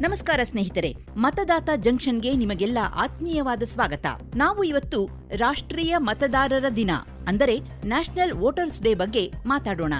ನಮಸ್ಕಾರ ಸ್ನೇಹಿತರೆ, ಮತದಾತ ಜಂಕ್ಷನ್ಗೆ ನಿಮಗೆಲ್ಲ ಆತ್ಮೀಯವಾದ ಸ್ವಾಗತ. ನಾವು ಇವತ್ತು ರಾಷ್ಟ್ರೀಯ ಮತದಾರರ ದಿನ, ಅಂದರೆ ನ್ಯಾಷನಲ್ ವೋಟರ್ಸ್ ಡೇ ಬಗ್ಗೆ ಮಾತಾಡೋಣ.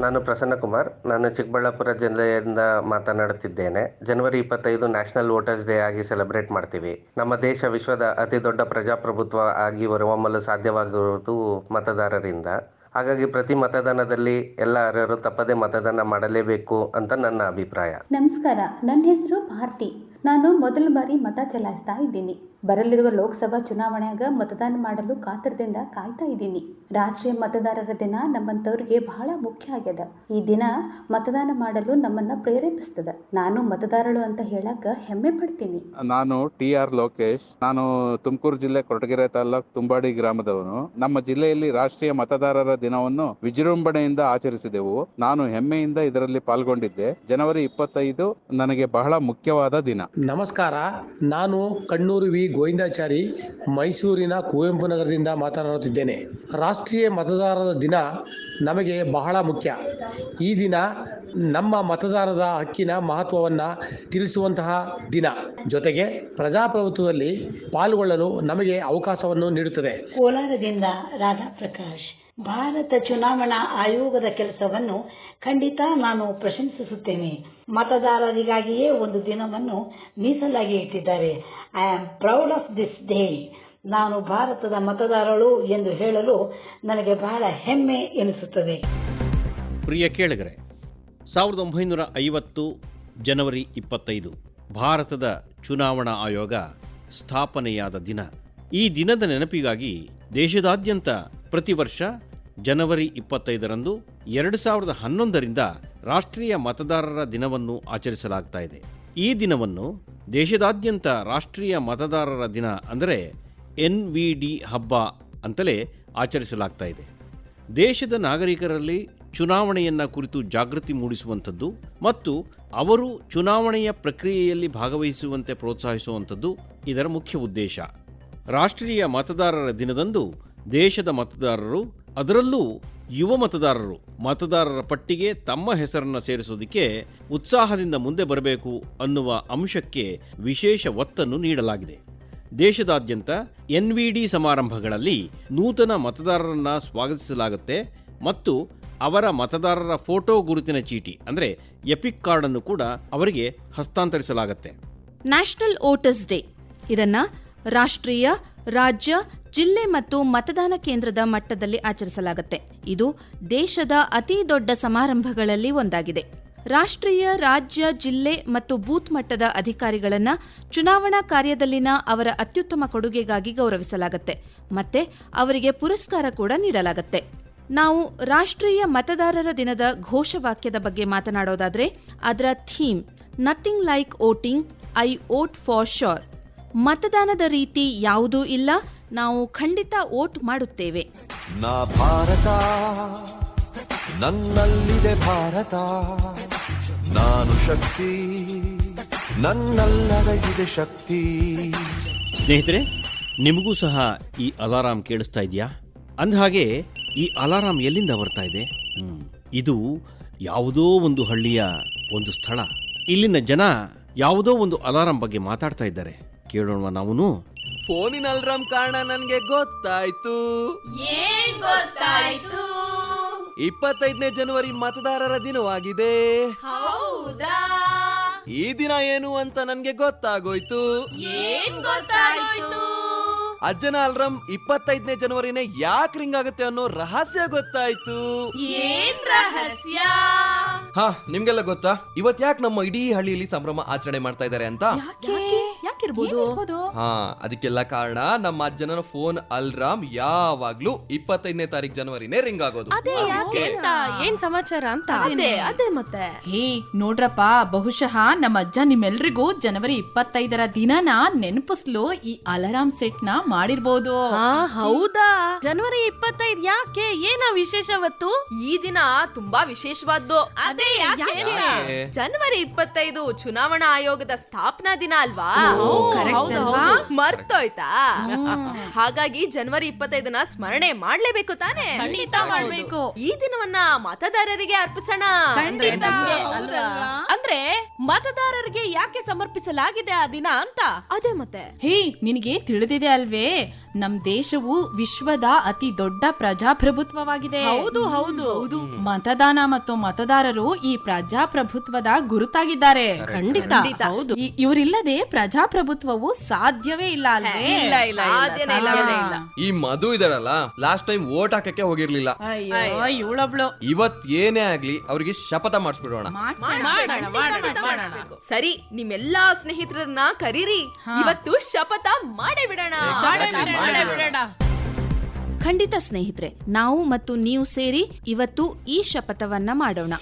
ನಾನು ಪ್ರಸನ್ನ ಕುಮಾರ್. ನಾನು ಚಿಕ್ಕಬಳ್ಳಾಪುರ ಜಿಲ್ಲೆಯಿಂದ ಮಾತನಾಡುತ್ತಿದ್ದೇನೆ. ಜನವರಿ ಇಪ್ಪತ್ತೈದು ನ್ಯಾಷನಲ್ ವೋಟರ್ಸ್ ಡೇ ಆಗಿ ಸೆಲೆಬ್ರೇಟ್ ಮಾಡ್ತೀವಿ. ನಮ್ಮ ದೇಶ ವಿಶ್ವದ ಅತಿ ದೊಡ್ಡ ಪ್ರಜಾಪ್ರಭುತ್ವ ಆಗಿ ಹೊರಹೊಮ್ಮಲು ಸಾಧ್ಯವಾಗಿರುವುದು ಮತದಾರರಿಂದ. ಹಾಗಾಗಿ ಪ್ರತಿ ಮತದಾನದಲ್ಲಿ ಎಲ್ಲ ಅರ್ಹರು ತಪ್ಪದೆ ಮತದಾನ ಮಾಡಲೇಬೇಕು ಅಂತ ನನ್ನ ಅಭಿಪ್ರಾಯ. ನಮಸ್ಕಾರ. ನನ್ನ ಹೆಸರು ಭಾರತಿ. ನಾನು ಮೊದಲ ಬಾರಿ ಮತ ಚಲಾಯಿಸ್ತಾ ಇದ್ದೀನಿ. ಬರಲಿರುವ ಲೋಕಸಭಾ ಚುನಾವಣೆಯಾಗ ಮತದಾನ ಮಾಡಲು ಕಾತರದಿಂದ ಕಾಯ್ತಾ ಇದ್ದೀನಿ. ರಾಷ್ಟ್ರೀಯ ಮತದಾರರ ದಿನ ನಮ್ಮಂಥವ್ರಿಗೆ ಬಹಳ ಮುಖ್ಯ ಆಗ್ಯದ. ಈ ದಿನ ಮತದಾನ ಮಾಡಲು ನಮ್ಮನ್ನ ಪ್ರೇರೇಪಿಸ್ತದ. ನಾನು ಮತದಾರಳು ಅಂತ ಹೇಳಕ ಹೆಮ್ಮೆ ಪಡ್ತೀನಿ. ನಾನು ಟಿ ಆರ್ ಲೋಕೇಶ್. ನಾನು ತುಮಕೂರು ಜಿಲ್ಲೆ ಕೊರಟಗೆರೆ ತಾಲೂಕ್ ತುಂಬಾಡಿ ಗ್ರಾಮದವನು. ನಮ್ಮ ಜಿಲ್ಲೆಯಲ್ಲಿ ರಾಷ್ಟ್ರೀಯ ಮತದಾರರ ದಿನವನ್ನು ವಿಜೃಂಭಣೆಯಿಂದ ಆಚರಿಸಿದೆವು. ನಾನು ಹೆಮ್ಮೆಯಿಂದ ಇದರಲ್ಲಿ ಪಾಲ್ಗೊಂಡಿದ್ದೆ. ಜನವರಿ ಇಪ್ಪತ್ತೈದು ನನಗೆ ಬಹಳ ಮುಖ್ಯವಾದ ದಿನ. ನಮಸ್ಕಾರ. ನಾನು ಕಣ್ಣೂರು ವಿ. ಗೋವಿಂದಾಚಾರಿ ಮೈಸೂರಿನ ಕುವೆಂಪು ನಗರದಿಂದ ಮಾತನಾಡುತ್ತಿದ್ದೇನೆ. ರಾಷ್ಟ್ರೀಯ ಮತದಾರರ ದಿನ ನಮಗೆ ಬಹಳ ಮುಖ್ಯ. ಈ ದಿನ ನಮ್ಮ ಮತದಾರರ ಹಕ್ಕಿನ ಮಹತ್ವವನ್ನು ತಿಳಿಸುವಂತಹ ದಿನ. ಜೊತೆಗೆ ಪ್ರಜಾಪ್ರಭುತ್ವದಲ್ಲಿ ಪಾಲ್ಗೊಳ್ಳಲು ನಮಗೆ ಅವಕಾಶವನ್ನು ನೀಡುತ್ತದೆ. ಕೋಲಾರದಿಂದ ರಾಧಾ ಪ್ರಕಾಶ್ ಭಾರತ ಚುನಾವಣಾ ಆಯೋಗದ ಕೆಲಸವನ್ನು ಖಂಡಿತ ನಾನು ಪ್ರಶಂಸಿಸುತ್ತೇನೆ. ಮತದಾರರಿಗಾಗಿಯೇ ಒಂದು ದಿನವನ್ನು ಮೀಸಲಾಗಿ ಇಟ್ಟಿದ್ದಾರೆ. I am proud of this day ನಾನು ಭಾರತದ ಮತದಾರಳು ಎಂದು ಹೇಳಲು ನನಗೆ ಬಹಳ ಹೆಮ್ಮೆ ಎನಿಸುತ್ತದೆ. ಪ್ರಿಯ ಕೇಳಿಗರೆ, ಸಾವಿರದ ಒಂಬೈನೂರ ಐವತ್ತು ಜನವರಿ ಇಪ್ಪತ್ತೈದು, ಭಾರತದ ಚುನಾವಣಾ ಆಯೋಗ ಸ್ಥಾಪನೆಯಾದ ದಿನ. ಈ ದಿನದ ನೆನಪಿಗಾಗಿ ದೇಶದಾದ್ಯಂತ ಪ್ರತಿ ವರ್ಷ ಜನವರಿ ಇಪ್ಪತ್ತೈದರಂದು ಎರಡು ಸಾವಿರದ ಹನ್ನೊಂದರಿಂದ ರಾಷ್ಟ್ರೀಯ ಮತದಾರರ ದಿನವನ್ನು ಆಚರಿಸಲಾಗ್ತಾ ಇದೆ. ಈ ದಿನವನ್ನು ದೇಶದಾದ್ಯಂತ ರಾಷ್ಟ್ರೀಯ ಮತದಾರರ ದಿನ ಅಂದರೆ ಎನ್ ವಿ ಡಿ ಹಬ್ಬ ಅಂತಲೇ ಆಚರಿಸಲಾಗ್ತಾ ಇದೆ. ದೇಶದ ನಾಗರಿಕರಲ್ಲಿ ಚುನಾವಣೆಯನ್ನ ಕುರಿತು ಜಾಗೃತಿ ಮೂಡಿಸುವಂಥದ್ದು ಮತ್ತು ಅವರು ಚುನಾವಣೆಯ ಪ್ರಕ್ರಿಯೆಯಲ್ಲಿ ಭಾಗವಹಿಸುವಂತೆ ಪ್ರೋತ್ಸಾಹಿಸುವಂಥದ್ದು ಇದರ ಮುಖ್ಯ ಉದ್ದೇಶ. ರಾಷ್ಟ್ರೀಯ ಮತದಾರರ ದಿನದಂದು ದೇಶದ ಮತದಾರರು ಅದರಲ್ಲೂ ಯುವ ಮತದಾರರು, ಮತದಾರರ ಪಟ್ಟಿಗೆ ತಮ್ಮ ಹೆಸರನ್ನು ಸೇರಿಸೋದಕ್ಕೆ ಉತ್ಸಾಹದಿಂದ ಮುಂದೆ ಬರಬೇಕು ಅನ್ನುವ ಅಂಶಕ್ಕೆ ವಿಶೇಷ ಒತ್ತನ್ನು ನೀಡಲಾಗಿದೆ. ದೇಶದಾದ್ಯಂತ ಎನ್ವಿಡಿ ಸಮಾರಂಭಗಳಲ್ಲಿ ನೂತನ ಮತದಾರರನ್ನ ಸ್ವಾಗತಿಸಲಾಗುತ್ತೆ ಮತ್ತು ಅವರ ಮತದಾರರ ಫೋಟೋ ಗುರುತಿನ ಚೀಟಿ, ಅಂದರೆ ಎಪಿಕ್ ಕಾರ್ಡ್ ಅನ್ನು ಕೂಡ ಅವರಿಗೆ ಹಸ್ತಾಂತರಿಸಲಾಗುತ್ತೆ. ನ್ಯಾಷನಲ್ ವೋಟರ್ಸ್ ಡೇ, ಇದನ್ನ ರಾಷ್ಟ್ರೀಯ ರಾಜ್ಯ, ಜಿಲ್ಲೆ ಮತ್ತು ಮತದಾನ ಕೇಂದ್ರದ ಮಟ್ಟದಲ್ಲಿ ಆಚರಿಸಲಾಗುತ್ತೆ. ಇದು ದೇಶದ ಅತಿ ದೊಡ್ಡ ಸಮಾರಂಭಗಳಲ್ಲಿ ಒಂದಾಗಿದೆ. ರಾಷ್ಟ್ರೀಯ, ರಾಜ್ಯ, ಜಿಲ್ಲೆ ಮತ್ತು ಬೂತ್ ಮಟ್ಟದ ಅಧಿಕಾರಿಗಳನ್ನ ಚುನಾವಣಾ ಕಾರ್ಯದಲ್ಲಿನ ಅವರ ಅತ್ಯುತ್ತಮ ಕೊಡುಗೆಗಾಗಿ ಗೌರವಿಸಲಾಗುತ್ತೆ. ಮತ್ತೆ ಅವರಿಗೆ ಪುರಸ್ಕಾರ ಕೂಡ ನೀಡಲಾಗುತ್ತೆ. ನಾವು ರಾಷ್ಟ್ರೀಯ ಮತದಾರರ ದಿನದ ಘೋಷವಾಕ್ಯದ ಬಗ್ಗೆ ಮಾತನಾಡೋದಾದ್ರೆ, ಅದರ theme nothing like voting I vote for sure ಮತದಾನದ ರೀತಿ ಯಾವುದೂ ಇಲ್ಲ. ನಾವು ಖಂಡಿತ ವೋಟ್ ಮಾಡುತ್ತೇವೆ. ನಾ ಭಾರತ ನನ್ನಲ್ಲಿದೆ ಭಾರತ. ನಾನು ಶಕ್ತಿ ನನ್ನಲ್ಲದಗಿದೆ ಶಕ್ತಿ. ಸ್ನೇಹಿತರೆ ನಿಮಗೂ ಸಹ ಈ ಅಲಾರಾಮ್ ಕೇಳಿಸ್ತಾ ಇದೆಯಾ? ಅಂದಹಾಗೆ ಈ ಅಲಾರಾಮ್ ಎಲ್ಲಿಂದ ಬರ್ತಾ ಇದೆ? ಇದು ಯಾವುದೋ ಒಂದು ಹಳ್ಳಿಯ ಒಂದು ಸ್ಥಳ. ಇಲ್ಲಿನ ಜನ ಯಾವುದೋ ಒಂದು ಅಲಾರಾಂ ಬಗ್ಗೆ ಮಾತಾಡ್ತಾ ಇದ್ದಾರೆ. ಕೇಳೋಣ ನಾವು ಫೋನಿನ ಅಲ್ರಾಮ್ ಕಾರಣ ನನಗೆ ಗೊತ್ತಾಯ್ತು. ಇಪ್ಪತ್ತೈದನೇ ಜನವರಿ ಮತದಾರರ ದಿನವಾಗಿದೆ. ಈ ದಿನ ಏನು ಅಂತ ನನಗೆ ಗೊತ್ತಾಗೋಯ್ತು. ಅಜ್ಜನ ಅಲ್ರಾಮ್ ಇಪ್ಪತ್ತೈದನೇ ಜನವರಿನೇ ಯಾಕೆ ರಿಂಗ್ ಆಗುತ್ತೆ ಅನ್ನೋ ರಹಸ್ಯ ಗೊತ್ತಾಯ್ತು. ಹಾ ನಿಮ್ಗೆಲ್ಲ ಗೊತ್ತಾ? ಇವತ್ ಯಾಕೆ ನಮ್ಮ ಇಡೀ ಹಳ್ಳಿಯಲ್ಲಿ ಸಂಭ್ರಮ ಆಚರಣೆ ಮಾಡ್ತಾ ಇದ್ದಾರೆ ಅಂತ? ಯಾಕಿರ್ಬೋದು ಹಾ ಅದಕ್ಕೆಲ್ಲ ಕಾರಣ ನಮ್ಮ ಅಜ್ಜನ ಫೋನ್ ಅಲ್ರಾಮ್ ಯಾವಾಗ್ಲೂ ಇಪ್ಪತ್ತೈದನೇ ತಾರೀಕು ಜನವರಿನೇ ರಿಂಗ್ ಆಗೋದು. ಅದೇ ಯಾಕೆ ಅಂತ? ಏನ್ ಸಮಾಚಾರ ಅಂತ? ಅದೇ ಅದೇ ಮತ್ತೆ. ಹೇ ನೋಡ್ರಪ್ಪ ಬಹುಶಃ ನಮ್ಮ ಅಜ್ಜ ನಿಮ್ಮೆಲ್ರಿಗೂ ಜನವರಿ ಇಪ್ಪತ್ತೈದರ ದಿನನ ನೆನಪಿಸ್ಲು ಈ ಅಲಾರಾಮ್ ಸೆಟ್ನ ಮಾಡಿರ್ಬೋದು. ಆ, ಹೌದಾ? ಜನವರಿ ಇಪ್ಪತ್ತೈದ್ ಯಾಕೆ? ಏನ ವಿಶೇಷವತ್ತು ಈ ದಿನ ತುಂಬಾ ವಿಶೇಷವಾದ್ದು. ಅದೇ ಯಾಕೆ? ಜನವರಿ ಇಪ್ಪತ್ತೈದು ಚುನಾವಣಾ ಆಯೋಗದ ಸ್ಥಾಪನಾ ದಿನ ಅಲ್ವಾ? ಓ, correct ಹೌದು, ಅಲ್ವಾ? ಮರ್ತೋಯ್ತಾ? ಹಾಗಾಗಿ ಜನವರಿ ಇಪ್ಪತ್ತೈದನ ಸ್ಮರಣೆ ಮಾಡ್ಲೇಬೇಕು ತಾನೇ? ಖಂಡಿತ ಮಾಡ್ಬೇಕು. ಈ ದಿನವನ್ನ ಮತದಾರರಿಗೆ ಅರ್ಪಿಸೋಣ. ಅಂದ್ರೆ ಮತದಾರರಿಗೆ ಯಾಕೆ ಸಮರ್ಪಿಸಲಾಗಿದೆ ಆ ದಿನ ಅಂತ? ಅದೇ ಮತ್ತೆ. ಹೇ ನಿನಗೆ ತಿಳಿದಿದೆ ಅಲ್ವೇ? ನಮ್ ದೇಶವು ವಿಶ್ವದ ಅತಿ ದೊಡ್ಡ ಪ್ರಜಾಪ್ರಭುತ್ವವಾಗಿದೆ. ಹೌದು ಹೌದು. ಹೌದು. ಮತದಾನ ಮತ್ತು ಮತದಾರರು ಈ ಪ್ರಜಾಪ್ರಭುತ್ವದ ಗುರುತಾಗಿದ್ದಾರೆ. ಖಂಡಿತ. ಹೌದು. ಇ- ಇವರಿಲ್ಲದೆ ಪ್ರಜಾಪ್ರಭುತ್ವವು ಸಾಧ್ಯವೇ ಇಲ್ಲ ಅಲ್ವೇ? ಇಲ್ಲ ಇಲ್ಲ ಸಾಧ್ಯನೇ ಇಲ್ಲ. ಸಾಧ್ಯನೇ ಇಲ್ಲ. ಈ ಮಧು ಇದಾರಲ್ಲ ಲಾಸ್ಟ್ ಟೈಮ್ ವೋಟ್ ಹಾಕಕ್ಕೆ ಹೋಗಿರ್ಲಿಲ್ಲ. ಅಯ್ಯೋ ಇವಳೊಬ್ಳು. ಇವತ್ ಏನೇ ಆಗ್ಲಿ ಅವ್ರಿಗೆ ಶಪಥ ಮಾಡಿಸ್ಬಿಡೋಣ. ಮಾಡಿಸ್ಬೇಕು. ಸರಿ ನಿಮ್ಮೆಲ್ಲಾ ಸ್ನೇಹಿತರನ್ನ ಕರೀರಿ. ಇವತ್ತು ಶಪಥ ಮಾಡೇ ಬಿಡೋಣ. ಮಾಡೇ ಬಿಡೋಣ. ಖಂಡಿತ ಸ್ನೇಹಿತರೆ ನಾವು ಮತ್ತು ನೀವು ಸೇರಿ ಇವತ್ತು ಈ ಶಪಥವನ್ನ ಮಾಡೋಣ.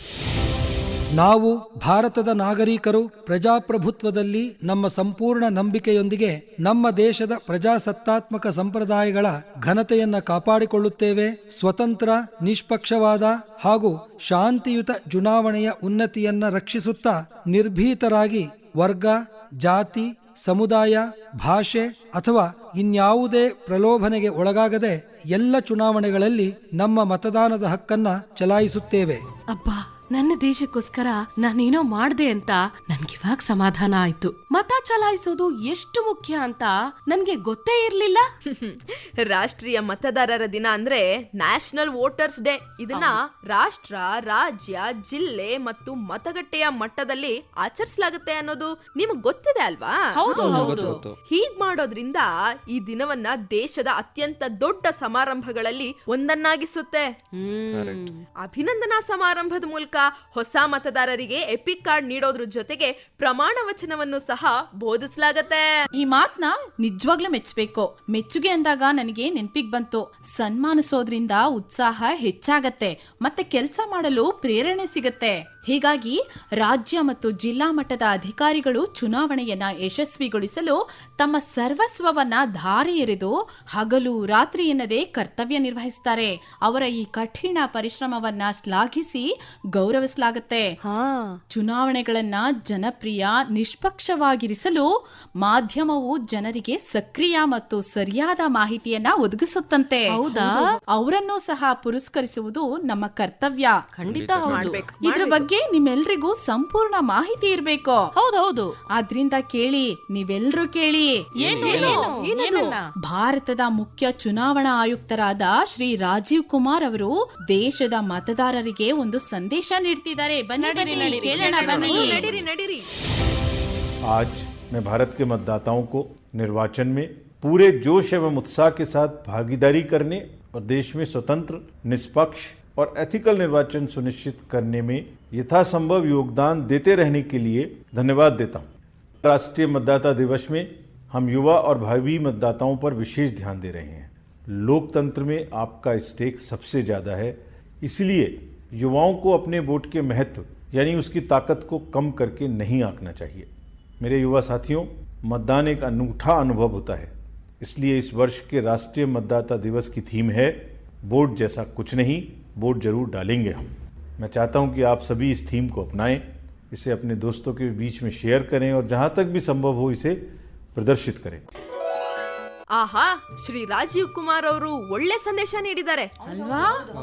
ನಾವು ಭಾರತದ ನಾಗರಿಕರು ಪ್ರಜಾಪ್ರಭುತ್ವದಲ್ಲಿ ನಮ್ಮ ಸಂಪೂರ್ಣ ನಂಬಿಕೆಯೊಂದಿಗೆ ನಮ್ಮ ದೇಶದ ಪ್ರಜಾಸತ್ತಾತ್ಮಕ ಸಂಪ್ರದಾಯಗಳ ಘನತೆಯನ್ನು ಕಾಪಾಡಿಕೊಳ್ಳುತ್ತೇವೆ. ಸ್ವತಂತ್ರ ನಿಷ್ಪಕ್ಷವಾದ ಹಾಗೂ ಶಾಂತಿಯುತ ಚುನಾವಣೆಯ ಉನ್ನತಿಯನ್ನ ರಕ್ಷಿಸುತ್ತಾ ನಿರ್ಭೀತರಾಗಿ ವರ್ಗ ಜಾತಿ ಸಮುದಾಯ ಭಾಷೆ ಅಥವಾ ಇನ್ಯಾವುದೇ ಪ್ರಲೋಭನೆಗೆ ಒಳಗಾಗದೆ ಎಲ್ಲ ಚುನಾವಣೆಗಳಲ್ಲಿ ನಮ್ಮ ಮತದಾನದ ಹಕ್ಕನ್ನ ಚಲಾಯಿಸುತ್ತೇವೆ. ಅಬ್ಬಾ! ನನ್ನ ದೇಶಕ್ಕೋಸ್ಕರ ನಾನೇನೋ ಮಾಡ್ದೆ ಅಂತ ನನ್ಗಿವಾಗ ಸಮಾಧಾನ ಆಯ್ತು. ಮತ ಚಲಾಯಿಸೋದು ಎಷ್ಟು ಮುಖ್ಯ ಅಂತ ನನ್ಗೆ ಗೊತ್ತೇ ಇರ್ಲಿಲ್ಲ. ರಾಷ್ಟ್ರೀಯ ಮತದಾರರ ದಿನ ಅಂದ್ರೆ ನ್ಯಾಷನಲ್ ವೋಟರ್ಸ್ ಡೇ ಇದನ್ನ ರಾಷ್ಟ್ರ ರಾಜ್ಯ ಜಿಲ್ಲೆ ಮತ್ತು ಮತಗಟ್ಟೆಯ ಮಟ್ಟದಲ್ಲಿ ಆಚರಿಸಲಾಗುತ್ತೆ ಅನ್ನೋದು ನಿಮಗ್ ಗೊತ್ತಿದೆ ಅಲ್ವಾ? ಹೌದು ಹೌದು ಹೀಗ್ ಮಾಡೋದ್ರಿಂದ ಈ ದಿನವನ್ನ ದೇಶದ ಅತ್ಯಂತ ದೊಡ್ಡ ಸಮಾರಂಭಗಳಲ್ಲಿ ಒಂದನ್ನಾಗಿಸುತ್ತೆ. ಅಭಿನಂದನಾ ಸಮಾರಂಭದ ಮೂಲಕ ಹೊಸ ಮತದಾರರಿಗೆ ಎಪಿಕ್ ಕಾರ್ಡ್ ನೀಡೋದ್ರ ಜೊತೆಗೆ ಪ್ರಮಾಣ ವಚನವನ್ನು ಸಹ ಬೋಧಿಸಲಾಗತ್ತೆ. ಈ ಮಾತ್ನ ನಿಜವಾಗ್ಲೂ ಮೆಚ್ಚಬೇಕು. ಮೆಚ್ಚುಗೆ ಅಂದಾಗ ನನಗೆ ನೆನ್ಪಿಗ್ ಬಂತು. ಸನ್ಮಾನಿಸೋದ್ರಿಂದ ಉತ್ಸಾಹ ಹೆಚ್ಚಾಗತ್ತೆ. ಮತ್ತೆ ಕೆಲಸ ಮಾಡಲು ಪ್ರೇರಣೆ ಸಿಗತ್ತೆ. ಹೀಗಾಗಿ ರಾಜ್ಯ ಮತ್ತು ಜಿಲ್ಲಾ ಮಟ್ಟದ ಅಧಿಕಾರಿಗಳು ಚುನಾವಣೆಯನ್ನ ಯಶಸ್ವಿಗೊಳಿಸಲು ತಮ್ಮ ಸರ್ವಸ್ವವನ್ನ ಧಾರೆ ಎರೆದು ಹಗಲು ರಾತ್ರಿ ಎನ್ನದೇ ಕರ್ತವ್ಯ ನಿರ್ವಹಿಸ್ತಾರೆ. ಅವರ ಈ ಕಠಿಣ ಪರಿಶ್ರಮವನ್ನ ಶ್ಲಾಘಿಸಿ ಗೌರವಿಸಲಾಗುತ್ತೆ. ಹಾ. ಚುನಾವಣೆಗಳನ್ನ ಜನಪ್ರಿಯ ನಿಷ್ಪಕ್ಷವಾಗಿರಿಸಲು ಮಾಧ್ಯಮವು ಜನರಿಗೆ ಸಕ್ರಿಯ ಮತ್ತು ಸರಿಯಾದ ಮಾಹಿತಿಯನ್ನ ಒದಗಿಸುತ್ತಂತೆ. ಹೌದಾ? ಅವರನ್ನು ಸಹ ಪುರಸ್ಕರಿಸುವುದು ನಮ್ಮ ಕರ್ತವ್ಯ. ಖಂಡಿತ ಇದ್ರ ಬಗ್ಗೆ ನಿಮ್ಮೆಲ್ರಿಗೂ ಸಂಪೂರ್ಣ ಮಾಹಿತಿ ಇರ್ಬೇಕು. ಹೌದೌದು ಆದ್ರಿಂದ ಕೇಳಿ ನೀವೆಲ್ರೂ ಕೇಳಿ. ಏನು ಏನು? ಭಾರತದ ಮುಖ್ಯ ಚುನಾವಣಾ ಆಯುಕ್ತರಾದ ಶ್ರೀ ರಾಜೀವ್ ಕುಮಾರ್ ಅವರು ದೇಶದ ಮತದಾರರಿಗೆ ಒಂದು ಸಂದೇಶ ನೀಡ್ತಿದ್ದಾರೆ ಬನ್ನಿ ನಡೀರಿ, ಬನ್ನಿ ನಡೀರಿ, ಕೇಳೋಣ ಕೇಳೋಣ. ಬನ್ನಿ ನಡೀರಿ ನಡೀರಿ आज मैं भारत के मतदाताओं को निर्वाचन में पूरे जोश एवं उत्साह के साथ भागीदारी करने और देश में स्वतंत्र निष्पक्ष और एथिकल निर्वाचन सुनिश्चित करने में यथासंभव योगदान देते रहने के लिए धन्यवाद देता हूँ राष्ट्रीय मतदाता दिवस में हम युवा और भावी मतदाताओं पर विशेष ध्यान दे रहे हैं लोकतंत्र में आपका स्टेक सबसे ज़्यादा है इसलिए युवाओं को अपने वोट के महत्व, यानी उसकी ताकत को कम करके नहीं आंकना चाहिए। मेरे युवा साथियों, मतदान एक अनूठा अनुभव होता है। इसलिए इस वर्ष के राष्ट्रीय मतदाता दिवस की थीम है, वोट जैसा कुछ नहीं, वोट ज़रूर डालेंगे हम। मैं चाहता हूँ कि आप सभी इस थीम को अपनाएँ, इसे अपने दोस्तों के बीच में शेयर करें और जहाँ तक भी संभव हो इसे प्रदर्शित करें। ಆಹಾ ಶ್ರೀ ರಾಜೀವ್ ಕುಮಾರ್ ಅವರು ಒಳ್ಳೆ ಸಂದೇಶ ನೀಡಿದ್ದಾರೆ. ಅಲ್ವಾ?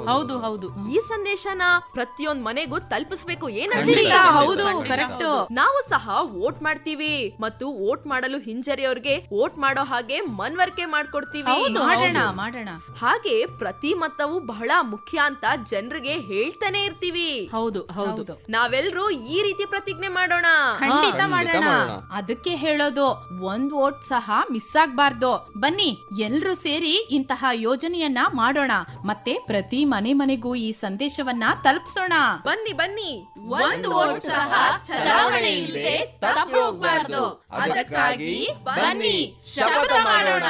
ಹೌದು ಹೌದು. ಈ ಸಂದೇಶನ ಪ್ರತಿಯೊಂದ್ ಮನೆಗೂ ತಲುಪಿಸಬೇಕು ಏನಂತೀರಿ ಖಂಡಿತ, ಹೌದು ಕರೆಕ್ಟ್ ನಾವು ಸಹ ವೋಟ್ ಮಾಡ್ತೀವಿ ಮತ್ತು ವೋಟ್ ಮಾಡಲು ಹಿಂಜರಿಯೋರ್ಗೆ ವೋಟ್ ಮಾಡೋ ಹಾಗೆ ಮನ್ವರಿಕೆ ಮಾಡ್ಕೊಡ್ತೀವಿ. ಮಾಡೋಣ ಮಾಡೋಣ. ಹಾಗೆ ಪ್ರತಿ ಮತವು ಬಹಳ ಮುಖ್ಯ ಅಂತ ಜನರಿಗೆ ಹೇಳ್ತಾನೆ ಇರ್ತೀವಿ. ಹೌದು ಹೌದು. ನಾವೆಲ್ಲರೂ ಈ ರೀತಿ ಪ್ರತಿಜ್ಞೆ ಮಾಡೋಣ. ಖಂಡಿತ ಖಂಡಿತ ಮಾಡೋಣ. ಮಾಡೋಣ. ಅದಕ್ಕೆ ಹೇಳೋದು ಒಂದ್ ವೋಟ್ ಸಹ ಮಿಸ್ ಆಗ್ಬಾರ್ದು. ಬನ್ನಿ ಎಲ್ರೂ ಸೇರಿ ಇಂತಹ ಯೋಜನೆಯನ್ನ ಮಾಡೋಣ. ಮತ್ತೆ ಪ್ರತಿ ಮನೆ ಮನೆಗೂ ಈ ಸಂದೇಶವನ್ನ ತಲುಪಿಸೋಣ. ಬನ್ನಿ ಬನ್ನಿ. ಒಂದು ವೋಟ್ ಸಹ ಚಲಾವಣೆ ಇಲ್ಲದೆ ತಪ್ಪಿ ಹೋಗ್ಬಾರ್ದು ಅದಕ್ಕಾಗಿ ಬನ್ನಿ ಶಪಥ ಮಾಡೋಣ.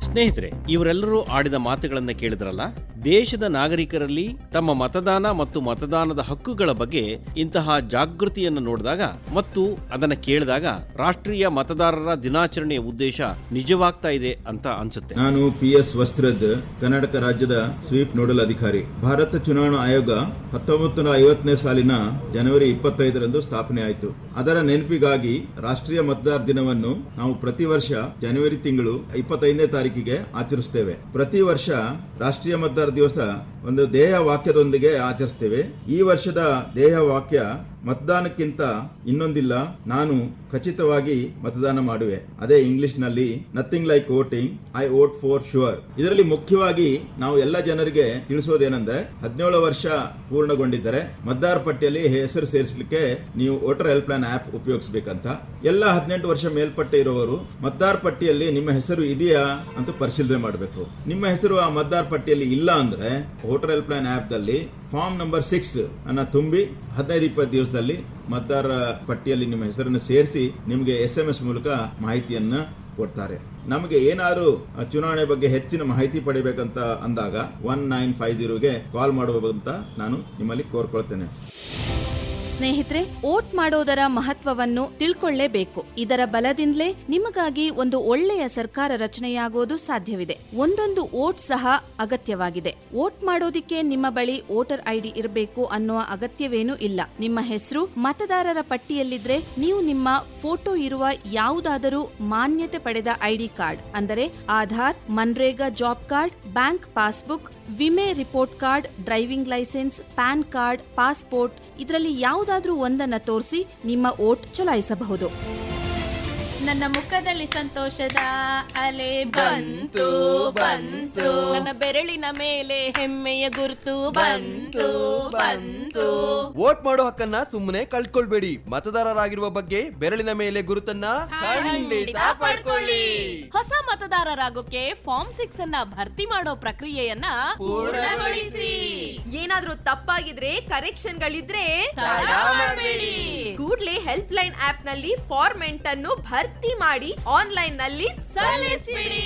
ಸ್ನೇಹಿತರೆ ಇವರೆಲ್ಲರೂ ಆಡಿದ ಮಾತುಗಳನ್ನ ಕೇಳಿದ್ರಲ್ಲ? ದೇಶದ ನಾಗರಿಕರಲ್ಲಿ ತಮ್ಮ ಮತದಾನ ಮತ್ತು ಮತದಾನದ ಹಕ್ಕುಗಳ ಬಗ್ಗೆ ಇಂತಹ ಜಾಗೃತಿಯನ್ನು ನೋಡಿದಾಗ ಮತ್ತು ಅದನ್ನ ಕೇಳಿದಾಗ ರಾಷ್ಟ್ರೀಯ ಮತದಾರರ ದಿನಾಚರಣೆಯ ಉದ್ದೇಶ ನಿಜವಾಗ್ತಾ ಇದೆ ಅಂತ ಅನ್ಸುತ್ತೆ. ನಾನು ಪಿ ಎಸ್ ವಸ್ತ್ರದ್, ಕರ್ನಾಟಕ ರಾಜ್ಯದ ಸ್ವೀಪ್ ನೋಡಲ್ ಅಧಿಕಾರಿ. ಭಾರತ ಚುನಾವಣಾ ಆಯೋಗ ಹತ್ತೊಂಬತ್ತು ನೂರ ಐವತ್ತನೇ ಸಾಲಿನ ಜನವರಿ ಇಪ್ಪತ್ತೈದರಂದು ಸ್ಥಾಪನೆ ಆಯಿತು. ಅದರ ನೆನಪಿಗಾಗಿ ರಾಷ್ಟ್ರೀಯ ಮತದಾರ ದಿನವನ್ನು ನಾವು ಪ್ರತಿ ವರ್ಷ ಜನವರಿ ತಿಂಗಳು ಇಪ್ಪತ್ತೈದನೇ ತಾರೀಕಿಗೆ ಆಚರಿಸುತ್ತೇವೆ ಪ್ರತಿ ವರ್ಷ ರಾಷ್ಟ್ರೀಯ ಮತದಾರ Dios a, ಒಂದು ದೇಹ ವಾಕ್ಯದೊಂದಿಗೆ ಆಚರಿಸ್ತೇವೆ ಈ ವರ್ಷದ ದೇಹ ವಾಕ್ಯ ಮತದಾನಕ್ಕಿಂತ ಇನ್ನೊಂದಿಲ್ಲ. ನಾನು ಖಚಿತವಾಗಿ ಮತದಾನ ಮಾಡುವೆ. ಅದೇ ಇಂಗ್ಲಿಷ್ನಲ್ಲಿ nothing like voting I vote for sure ಇದರಲ್ಲಿ ಮುಖ್ಯವಾಗಿ ನಾವು ಎಲ್ಲ ಜನರಿಗೆ ತಿಳಿಸೋದೇನೆಂದ್ರೆ ಹದಿನೇಳು ವರ್ಷ ಪೂರ್ಣಗೊಂಡಿದ್ದರೆ ಮತದಾರ ಪಟ್ಟಿಯಲ್ಲಿ ಹೆಸರು ಸೇರಿಸಲಿಕ್ಕೆ ನೀವು ವೋಟರ್ ಹೆಲ್ಪ್ ಲೈನ್ ಆಪ್ ಉಪಯೋಗಿಸಬೇಕಂತ. ಎಲ್ಲ ಹದಿನೆಂಟು ವರ್ಷ ಮೇಲ್ಪಟ್ಟೆ ಇರುವವರು ಮತದಾರ ಪಟ್ಟಿಯಲ್ಲಿ ನಿಮ್ಮ ಹೆಸರು ಇದೆಯಾ ಅಂತ ಪರಿಶೀಲನೆ ಮಾಡಬೇಕು. ನಿಮ್ಮ ಹೆಸರು ಆ ಮತದಾರ ಪಟ್ಟಿಯಲ್ಲಿ ಇಲ್ಲ ಅಂದ್ರೆ voter helpline app form number six ಅನ್ನ ತುಂಬಿ ಹದಿನೈದು, ಇಪ್ಪತ್ತು ದಿವಸದಲ್ಲಿ ಮತದಾರರ ಪಟ್ಟಿಯಲ್ಲಿ ನಿಮ್ಮ ಹೆಸರನ್ನು ಸೇರಿಸಿ ನಿಮಗೆ ಎಸ್ ಎಂ ಎಸ್ ಮೂಲಕ ಮಾಹಿತಿಯನ್ನ ಕೊಡ್ತಾರೆ. ನಮಗೆ ಏನಾದ್ರು ಚುನಾವಣೆ ಬಗ್ಗೆ ಹೆಚ್ಚಿನ ಮಾಹಿತಿ ಪಡಿಬೇಕಂತ ಅಂದಾಗ ಒನ್ ನೈನ್ ಫೈವ್ ಜೀರೋಗೆ ಕಾಲ್ ಮಾಡುವಂತ ನಾನು ನಿಮ್ಮಲ್ಲಿ ಕೋರ್ಕೊಳ್ತೇನೆ. ಸ್ನೇಹಿತರೆ, ಓಟ್ ಮಾಡೋದರ ಮಹತ್ವವನ್ನು ತಿಳ್ಕೊಳ್ಳೇಬೇಕು. ಇದರ ಬಲದಿಂದಲೇ ನಿಮಗಾಗಿ ಒಂದು ಒಳ್ಳೆಯ ಸರ್ಕಾರ ರಚನೆಯಾಗೋದು ಸಾಧ್ಯವಿದೆ. ಒಂದೊಂದು ಓಟ್ ಸಹ ಅಗತ್ಯವಾಗಿದೆ. ಓಟ್ ಮಾಡೋದಿಕ್ಕೆ ನಿಮ್ಮ ಬಳಿ ವೋಟರ್ ಐಡಿ ಇರಬೇಕು ಅನ್ನುವ ಅಗತ್ಯವೇನೂ ಇಲ್ಲ. ನಿಮ್ಮ ಹೆಸರು, ಮತದಾರರ ಪಟ್ಟಿಯಲ್ಲಿದ್ರೆ ನೀವು ನಿಮ್ಮ ಫೋಟೋ ಇರುವ ಯಾವುದಾದರೂ ಮಾನ್ಯತೆ ಪಡೆದ ಐಡಿ ಕಾರ್ಡ್, ಅಂದರೆ Aadhaar, MNREGA job card bank passbook, ವಿಮೆ report card, driving licence, PAN card, passport, ಇದರಲ್ಲಿ ಯಾವುದಾದ್ರೂ ಒಂದನ್ನು ತೋರಿಸಿ ನಿಮ್ಮ ಓಟ್ ಚಲಾಯಿಸಬಹುದು. ನನ್ನ ಮುಖದಲ್ಲಿ ಸಂತೋಷದ ಅಲೆ ಬಂತು, ಬಂತು. ನನ್ನ ಬೆರಳಿನ ಮೇಲೆ ಹೆಮ್ಮೆಯ ಗುರುತು ಬಂತು ಬಂತು. ವೋಟ್ ಮಾಡೋ ಹಕ್ಕನ್ನ ಸುಮ್ಮನೆ ಕಳ್ಕೊಳ್ಬೇಡಿ. ಮತದಾರರಾಗಿರುವ ಬಗ್ಗೆ ಬೆರಳಿನ ಮೇಲೆ ಗುರುತನ್ನ ಖಂಡಿತ ಪಡ್ಕೊಳ್ಳಿ. ಹೊಸ ಮತದಾರರಾಗೋಕೆ ಫಾರ್ಮ್ ಸಿಕ್ಸ್ ಅನ್ನ ಭರ್ತಿ ಮಾಡೋ ಪ್ರಕ್ರಿಯೆಯನ್ನ ಪೂರ್ಣಗೊಳಿಸಿ. ಏನಾದ್ರೂ ತಪ್ಪಾಗಿದ್ರೆ ಕರೆಕ್ಷನ್ ಗಳಿದ್ರೆ ತಡ ಮಾಡ್ಬೇಡಿ. ಕೂಡ್ಲೆ ಹೆಲ್ಪ್ ಲೈನ್ ಆಪ್ನಲ್ಲಿ ಫಾರ್ಮೆಂಟ್ ಅನ್ನು ಭರ್ತಿ ಮಾಡಿ ಆನ್ಲೈನ್ ನಲ್ಲಿ ಸಲ್ಲಿಸಿಬಿಡಿ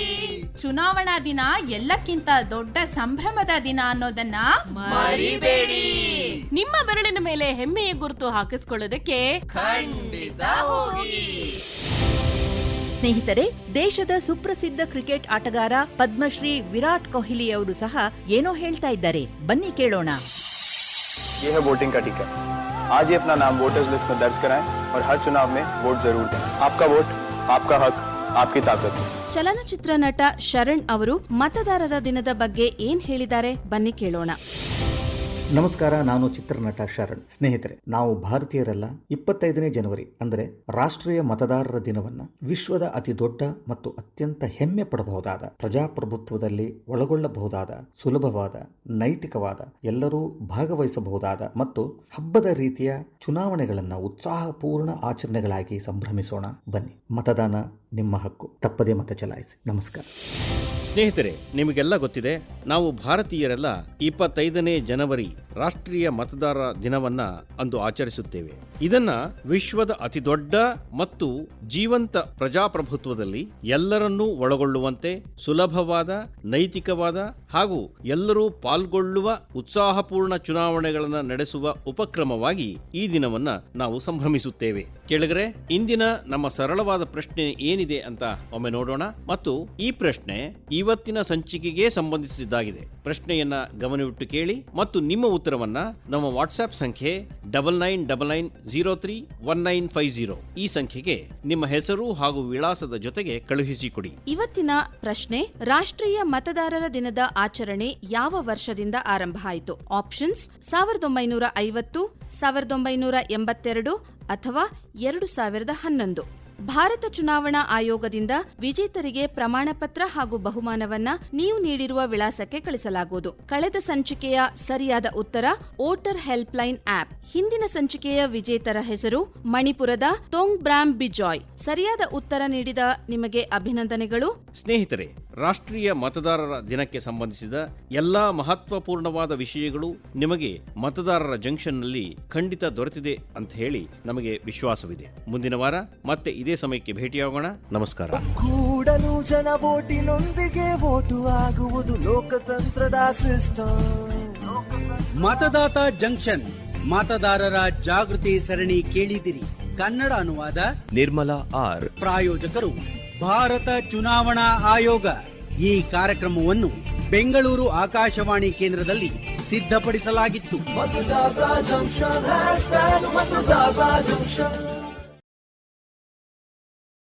ಚುನಾವಣಾ ದಿನ ಎಲ್ಲಕ್ಕಿಂತ ದೊಡ್ಡ ಸಂಭ್ರಮದ ದಿನ ಅನ್ನೋದನ್ನ ಮರಿಬೇಡಿ ನಿಮ್ಮ ಬೆರಳಿನ ಮೇಲೆ ಹೆಮ್ಮೆಯ ಗುರುತು ಹಾಕಿಸ್ಕೊಳ್ಳೋದಕ್ಕೆ ಖಂಡಿತ ಹೋಗಿ ಸ್ನೇಹಿತರೆ ದೇಶದ ಸುಪ್ರಸಿದ್ಧ ಕ್ರಿಕೆಟ್ ಆಟಗಾರ ಪದ್ಮಶ್ರೀ ವಿರಾಟ್ ಕೊಹ್ಲಿ ಅವರು ಸಹ ಏನೋ ಹೇಳ್ತಾ ಇದ್ದಾರೆ ಬನ್ನಿ ಕೇಳೋಣ ये है वोटिंग का टीका आज ही अपना नाम वोटर्स लिस्ट में दर्ज कराएं और हर चुनाव में वोट जरूर दें आपका वोट आपका हक आपकी ताकत ಚಲನಚಿತ್ರ ನಟ ಶರಣ್ ಅವರು ಮತದಾರರ ದಿನದ ಬಗ್ಗೆ ಏನ್ ಹೇಳಿದ್ದಾರೆ ಬನ್ನಿ ಕೇಳೋಣ ನಮಸ್ಕಾರ, ನಾನು ಚಿತ್ರನಟ ಶರಣ್. ಸ್ನೇಹಿತರೆ, ನಾವು ಭಾರತೀಯರೆಲ್ಲ, ಇಪ್ಪತ್ತೈದನೇ ಜನವರಿ, ಅಂದರೆ ರಾಷ್ಟ್ರೀಯ ಮತದಾರರ ದಿನವನ್ನ ವಿಶ್ವದ ಅತಿ ದೊಡ್ಡ ಮತ್ತು ಅತ್ಯಂತ ಹೆಮ್ಮೆ ಪಡಬಹುದಾದ, ಪ್ರಜಾಪ್ರಭುತ್ವದಲ್ಲಿ ಒಳಗೊಳ್ಳಬಹುದಾದ, ಸುಲಭವಾದ, ನೈತಿಕವಾದ, ಎಲ್ಲರೂ ಭಾಗವಹಿಸಬಹುದಾದ ಮತ್ತು ಹಬ್ಬದ ರೀತಿಯ ಚುನಾವಣೆಗಳನ್ನ ಉತ್ಸಾಹಪೂರ್ಣ ಆಚರಣೆಗಳಾಗಿ ಸಂಭ್ರಮಿಸೋಣ. ಬನ್ನಿ, ಮತದಾನ ನಿಮ್ಮ ಹಕ್ಕು. ತಪ್ಪದೇ ಮತ ಚಲಾಯಿಸಿ. ನಮಸ್ಕಾರ. ಸ್ನೇಹಿತರೆ, ನಿಮಗೆಲ್ಲ ಗೊತ್ತಿದೆ ನಾವು ಭಾರತೀಯರೆಲ್ಲ ಇಪ್ಪತ್ತೈದನೇ ಜನವರಿ ರಾಷ್ಟ್ರೀಯ ಮತದಾರ ದಿನವನ್ನ ಅಂದು ಆಚರಿಸುತ್ತೇವೆ. ಇದನ್ನ ವಿಶ್ವದ ಅತಿದೊಡ್ಡ ಮತ್ತು ಜೀವಂತ ಪ್ರಜಾಪ್ರಭುತ್ವದಲ್ಲಿ ಎಲ್ಲರನ್ನೂ ಒಳಗೊಳ್ಳುವಂತೆ ಸುಲಭವಾದ, ನೈತಿಕವಾದ ಹಾಗೂ ಎಲ್ಲರೂ ಪಾಲ್ಗೊಳ್ಳುವ ಉತ್ಸಾಹಪೂರ್ಣ ಚುನಾವಣೆಗಳನ್ನು ನಡೆಸುವ ಉಪಕ್ರಮವಾಗಿ ಈ ದಿನವನ್ನ ನಾವು ಸಂಭ್ರಮಿಸುತ್ತೇವೆ. ಕೆಳಗರೆ, ಇಂದಿನ ನಮ್ಮ ಸರಳವಾದ ಪ್ರಶ್ನೆ ಏನಿದೆ ಅಂತ ಒಮ್ಮೆ ನೋಡೋಣ. ಮತ್ತು ಈ ಪ್ರಶ್ನೆ ಇವತ್ತಿನ ಸಂಚಿಕೆಗೆ ಸಂಬಂಧಿಸಿದ್ದಾಗಿದೆ ಪ್ರಶ್ನೆಯನ್ನ ಗಮನವಿಟ್ಟು ಕೇಳಿ ಮತ್ತು ನಿಮ್ಮ ಉತ್ತರವನ್ನ ನಮ್ಮ ವಾಟ್ಸ್ಆಪ್ ಸಂಖ್ಯೆ double nine double nine zero three one nine five zero ಈ ಸಂಖ್ಯೆಗೆ ನಿಮ್ಮ ಹೆಸರು ಹಾಗೂ ವಿಳಾಸದ ಜೊತೆಗೆ ಕಳುಹಿಸಿಕೊಡಿ. ಇವತ್ತಿನ ಪ್ರಶ್ನೆ, ರಾಷ್ಟ್ರೀಯ ಮತದಾರರ ದಿನದ ಆಚರಣೆ ಯಾವ ವರ್ಷದಿಂದ ಆರಂಭ ಆಯಿತು? ಆಪ್ಷನ್ಸ್ ಸಾವಿರದ ಒಂಬೈನೂರ ಐವತ್ತು, ಸಾವಿರದ ಒಂಬೈನೂರ ಎಂಬತ್ತೆರಡು ಅಥವಾ ಎರಡು ಸಾವಿರದ ಹನ್ನೊಂದು. ಭಾರತ ಚುನಾವಣಾ ಆಯೋಗದಿಂದ ವಿಜೇತರಿಗೆ ಪ್ರಮಾಣ ಪತ್ರ ಹಾಗೂ ಬಹುಮಾನವನ್ನ ನೀವು ನೀಡಿರುವ ವಿಳಾಸಕ್ಕೆ ಕಳಿಸಲಾಗುವುದು. ಕಳೆದ ಸಂಚಿಕೆಯ ಸರಿಯಾದ ಉತ್ತರ, ವೋಟರ್ ಹೆಲ್ಪ್ ಲೈನ್ ಆಪ್ ಹಿಂದಿನ ಸಂಚಿಕೆಯ ವಿಜೇತರ ಹೆಸರು ಮಣಿಪುರದ ತೋಂಗ್ ಬ್ರಾಮ್ ಬಿಜಾಯ್. ಸರಿಯಾದ ಉತ್ತರ ನೀಡಿದ ನಿಮಗೆ ಅಭಿನಂದನೆಗಳು. ಸ್ನೇಹಿತರೆ ರಾಷ್ಟ್ರೀಯ ಮತದಾರರ ದಿನಕ್ಕೆ ಸಂಬಂಧಿಸಿದ ಎಲ್ಲಾ ಮಹತ್ವಪೂರ್ಣವಾದ ವಿಷಯಗಳು ನಿಮಗೆ ಮತದಾರರ ಜಂಕ್ಷನ್ನಲ್ಲಿ ಖಂಡಿತ ದೊರೆತಿದೆ ಅಂತ ಹೇಳಿ ನಮಗೆ ವಿಶ್ವಾಸವಿದೆ. ಮುಂದಿನ ವಾರ ಮತ್ತೆ ಇದೇ ಸಮಯಕ್ಕೆ ಭೇಟಿಯಾಗೋಣ. ನಮಸ್ಕಾರ. ಕೂಡಲು ಜನ ಓಟಿನೊಂದಿಗೆ ಓಟು ಆಗುವುದು ಲೋಕತಂತ್ರದ ಸಿಸ್ಟಮ್ ಮತದಾತ ಜಂಕ್ಷನ್ ಮತದಾರರ ಜಾಗೃತಿ ಸರಣಿ ಕೇಳಿದಿರಿ. ಕನ್ನಡ ಅನುವಾದ ನಿರ್ಮಲಾ ಆರ್. ಪ್ರಾಯೋಜಕರು. ಭಾರತ ಚುನಾವಣಾ ಆಯೋಗ ಈ ಕಾರ್ಯಕ್ರಮವನ್ನು ಬೆಂಗಳೂರು ಆಕಾಶವಾಣಿ ಕೇಂದ್ರದಲ್ಲಿ ಸಿದ್ಧಪಡಿಸಲಾಗಿತ್ತು.